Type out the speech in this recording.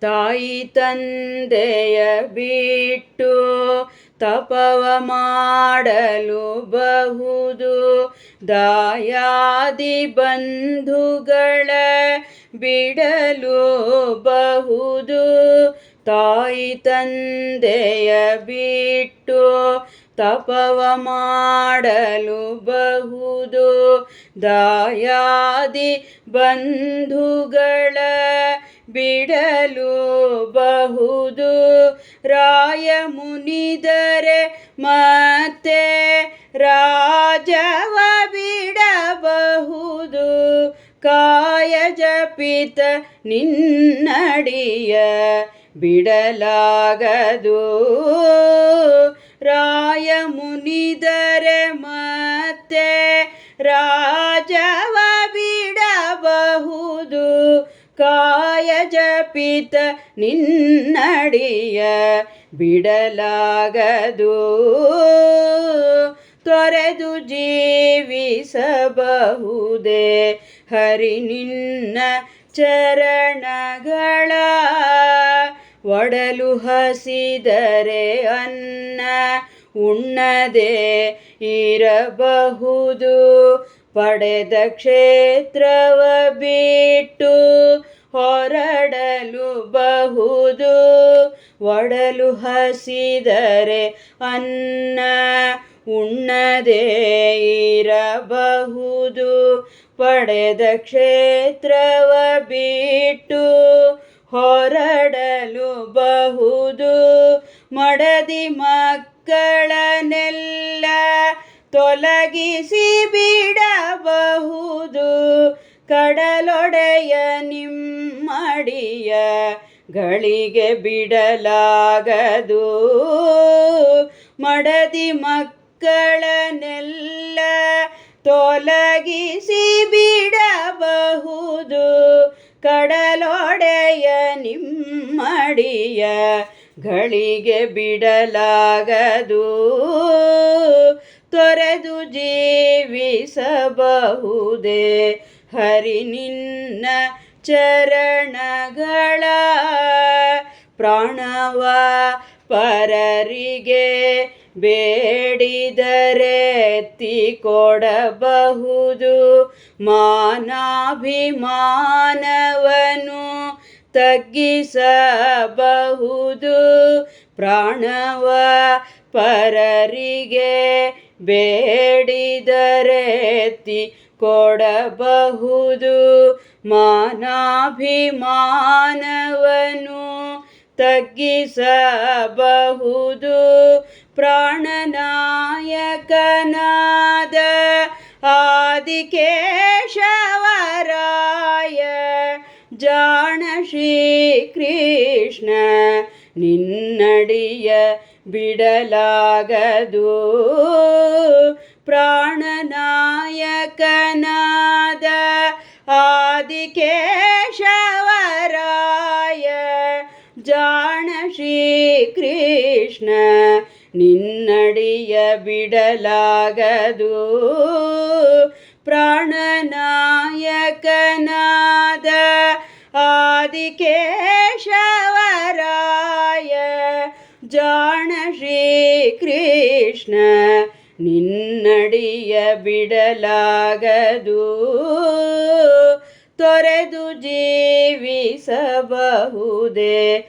ತಾಯಿ ತಂದೆಯ ಬಿಟ್ಟು ತಪವ ಮಾಡಲು ಬಹುದು. ದಾಯಾದಿ ಬಂಧುಗಳ ಬಿಡಲು ಬಹುದು. ತಾಯಿ ತಂದೆಯ ಬಿಟ್ಟು ತಪವ ಮಾಡಲು ಬಹುದು. ದಾಯಾದಿ ಬಂಧುಗಳ ಬಿಡಲು ಬಹುದು. ರಾಯ ಮುನಿದರೆ ಮತ್ತೆ ರಾಜವ ಬಿಡಬಹುದು. ಕಾಯ ಜಪಿತ ನಿನ್ನಡಿಯ ಬಿಡಲಾಗದು. ರಾಯ ಮುನಿದರೆ ಮತ್ತೆ ರಾಜವ ಕಾಯ ಜಪಿತ ನಿನ್ನಡಿಯ ಬಿಡಲಾಗದು. ತೊರೆದು ಜೀವಿಸಬಹುದೇ ಹರಿ ನಿನ್ನ ಚರಣಗಳ. ಒಡಲು ಹಸಿದರೆ ಅನ್ನ ಉಣ್ಣದೆ ಇರಬಹುದು. ಪಡೆದ ಕ್ಷೇತ್ರವ ಬಿಟ್ಟು ಒಡಲು ಹಸಿದರೆ ಅನ್ನ ಉಣ್ಣದೇ ಇರಬಹುದು. ಪಡೆದ ಕ್ಷೇತ್ರವ ಬಿಟ್ಟು ಹೊರಡಲು ಬಹುದು. ಮಡದಿ ಮಕ್ಕಳನೆಲ್ಲ ತೊಲಗಿಸಿ ಬಿಡಬಹುದು. ಕಡಲೊಡೆಯ ನಿಮ್ಮಡಿಯ ಗಳಿಗೆ ಬಿಡಲಾಗದು. ಮಡದಿ ಮಕ್ಕಳನೆಲ್ಲ ತೊಲಗಿಸಿ ಬಿಡಬಹುದು. ಕಡಲೊಡೆಯ ನಿಮ್ಮಡಿಯ ಗಳಿಗೆ ಬಿಡಲಾಗದು. ತೊರೆದು ಜೀವಿಸಬಹುದೇ ಹರಿ ನಿನ್ನ ಚರಣಗಳ ಪ್ರಾಣವ ಪರರಿಗೆ ಬೇಡಿದರೆ ಎತ್ತಿ ಕೊಡಬಹುದು. ಮಾನಾಭಿಮಾನವನು ತಗ್ಗಿಸಬಹುದು. ಪ್ರಾಣವ ಪರರಿಗೆ ಬೇಡಿದರೆ ಎತ್ತಿ ಕೊಡಬಹುದು. ಮಾನಾಭಿಮಾನವನು ತಗ್ಗಿಸಬಹುದು. ಪ್ರಾಣನಾಯಕನಾದ ಆದಿಕೇಶವರಾಯ ಜಾಣ ಶ್ರೀ ಕೃಷ್ಣ ನಿನ್ನಡಿಯ ಬಿಡಲಾಗದು. ಪ್ರಾಣನಾಯಕನಾದ ಜಾಣ ಶ್ರೀಕೃಷ್ಣ ನಿನ್ನಡಿಯ ಬಿಡಲಾಗದು. ಪ್ರಾಣನಾಯಕನಾದ ಆದಿಕೇಶವರಾಯ ಜಾಣ ಶ್ರೀಕೃಷ್ಣ ನಿನ್ನಡಿಯ ಬಿಡಲಾಗದು. ತೊರೆದು ಜೀವಿಸಬಹುದೇ.